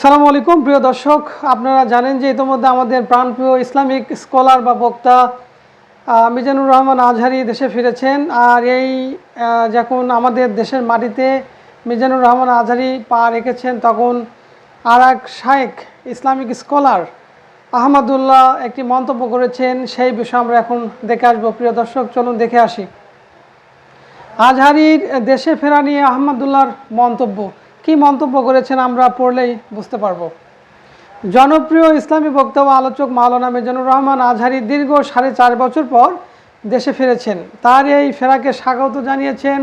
সালামু আলাইকুম, প্রিয় দর্শক। আপনারা জানেন যে ইতিমধ্যে আমাদের প্রাণপ্রিয় ইসলামিক স্কলার বা বক্তা মিজানুর রহমান আজহারি দেশে ফিরেছেন। আর এই যখন আমাদের দেশের মাটিতে মিজানুর রহমান আজহারি পা রেখেছেন, তখন আর এক শায়েক ইসলামিক স্কলার আহমদুল্লাহ একটি মন্তব্য করেছেন। সেই বিষয়ে আমরা এখন দেখে আসব। প্রিয় দর্শক, চলুন দেখে আসি। আজহারির দেশে ফেরা নিয়ে আহমদুল্লাহর মন্তব্য। কি মন্তব্য করেছেন আমরা পড়লেই বুঝতে পারব। জনপ্রিয় ইসলামী বক্তা ও আলোচক মাওলানা মিজানুর রহমান আজহারি দীর্ঘ সাড়ে চার বছর পর দেশে ফিরেছেন। তার এই ফেরাকে স্বাগত জানিয়েছেন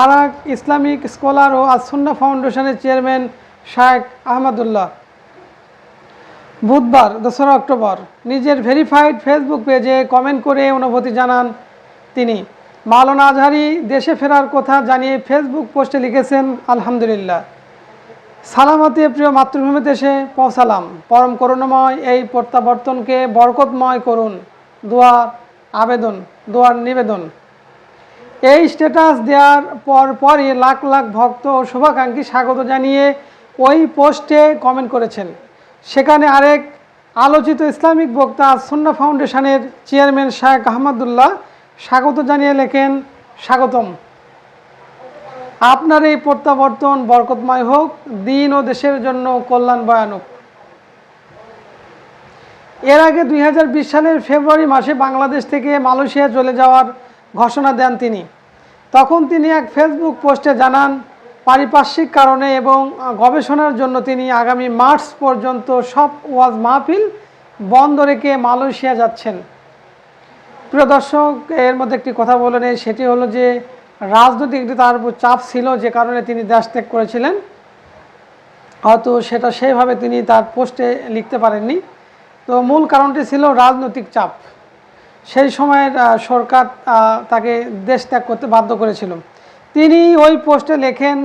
আর এক ইসলামিক স্কলার ও আসুন্না ফাউন্ডেশনের চেয়ারম্যান শায়েক আহমদুল্লাহ। বুধবার, দোসরা অক্টোবর, নিজের ভেরিফাইড ফেসবুক পেজে কমেন্ট করে অনুভূতি জানান তিনি। মাওলানা আজহারি দেশে ফেরার কথা জানিয়ে ফেসবুক পোস্টে লিখেছেন, আলহামদুলিল্লাহ। সালামতে প্রিয় মাতৃভূমি দেশে পৌঁছালাম। পরম করুণাময় এই প্রত্যাবর্তনকে বরকতময় করুন। দোয়ার আবেদন, দোয়ার নিবেদন। এই স্ট্যাটাস দেওয়ার পর পরই লাখ লাখ ভক্ত ও শুভাকাঙ্ক্ষী স্বাগত জানিয়ে ওই পোস্টে কমেন্ট করেছেন। সেখানে আরেক আলোচিত ইসলামিক বক্তা সুন্না ফাউন্ডেশনের চেয়ারম্যান শায়েখ আহমদুল্লাহ স্বাগত জানিয়ে লেখেন, স্বাগতম। আপনার এই প্রত্যাবর্তন বরকতময় হোক, দিন ও দেশের জন্য কল্যাণ ভয়ানক এর আগে দু হাজার বিশ সালের ফেব্রুয়ারি মাসে বাংলাদেশ থেকে মালয়েশিয়া চলে যাওয়ার ঘোষণা দেন তিনি। তখন তিনি এক ফেসবুক পোস্টে জানান, পারিপার্শ্বিক কারণে এবং গবেষণার জন্য তিনি আগামী মার্চ পর্যন্ত সব ওয়াজ মাহফিল বন্ধ রেখে মালয়েশিয়া যাচ্ছেন। প্রিয় দর্শক, এর মধ্যে একটি কথা বলে নেই, সেটি হলো যে রাজনৈতিক তার উপর চাপ ছিল, যে কারণে তিনি দেশ ত্যাগ করেছিলেন। হয়তো সেটা সেইভাবে তিনি তার পোস্টে লিখতে পারেননি। তো মূল কারণটি ছিল রাজনৈতিক চাপ। সেই সময়ের সরকার তাকে দেশ ত্যাগ করতে বাধ্য করেছিল। তিনি ওই পোস্টে লেখেন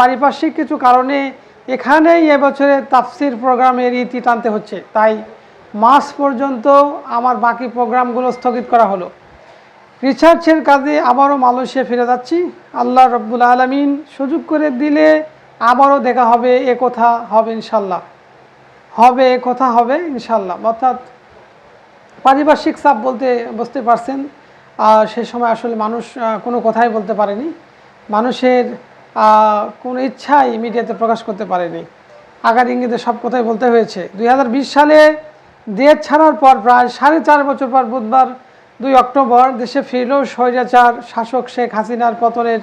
পারিপার্শ্বিক কিছু কারণে এখানেই এবছরে তাফসির প্রোগ্রামের ইতি টানতে হচ্ছে। তাই মাস পর্যন্ত আমার বাকি প্রোগ্রামগুলো স্থগিত করা হলো। রিসার্চের কাজে আবারও মালয়েশিয়া ফিরে যাচ্ছি। আল্লাহ রব্বুল আলমিন সুযোগ করে দিলে আবারও দেখা হবে, এ কথা হবে ইনশাল্লাহ হবে, এ কথা হবে ইনশাল্লাহ অর্থাৎ পারিপার্শ্বিক চাপ বলতে বুঝতে পারছেন সে সময় আসলে মানুষ কোনো কথাই বলতে পারেনি। মানুষের কোনো ইচ্ছাই মিডিয়াতে প্রকাশ করতে পারেনি। আগার ইঙ্গিতে সব কথাই বলতে হয়েছে। দু হাজার বিশ সালে দেশ ছাড়ার পর প্রায় সাড়ে চার বছর পর বুধবার দুই অক্টোবর দেশে ফিরল স্বৈরাচার শাসক শেখ হাসিনার পতনের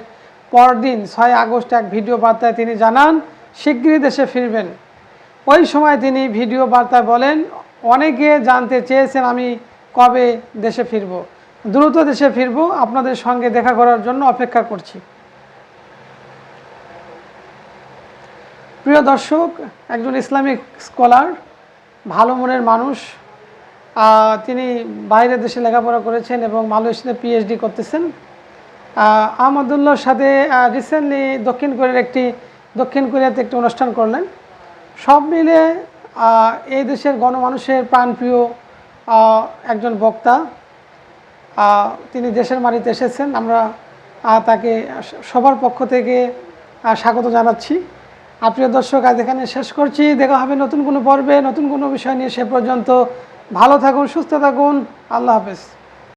পরদিন, ছয় আগস্ট এক ভিডিও বার্তায় তিনি জানান, শিগগিরই দেশে ফিরবেন। ওই সময় তিনি ভিডিও বার্তায় বলেন, অনেকে জানতে চেয়েছেন আমি কবে দেশে ফিরব। দ্রুত দেশে ফিরব। আপনাদের সঙ্গে দেখা করার জন্য অপেক্ষা করছি। প্রিয় দর্শক, একজন ইসলামিক স্কলার ভালো মনের মানুষ। তিনি বাইরে দেশে লেখাপড়া করেছেন এবং মালয়েশিয়াতে পিএইচডি করতেছেন। আহ, আহমদুল্লাহর সাথে রিসেন্টলি দক্ষিণ কোরিয়ার একটি দক্ষিণ কোরিয়াতে একটি অনুষ্ঠান করলেন। সব মিলে এই দেশের গণমানুষের প্রাণপ্রিয় একজন বক্তা। তিনি দেশের মাটিতে এসেছেন। আমরা তাকে সবার পক্ষ থেকে স্বাগত জানাচ্ছি। প্রিয় দর্শক, আজ এখানে শেষ করছি। দেখা হবে নতুন কোনো পর্বে, নতুন কোনো বিষয় নিয়ে সে পর্যন্ত। ভালো থাকুন, সুস্থ থাকুন। আল্লাহ হাফেজ।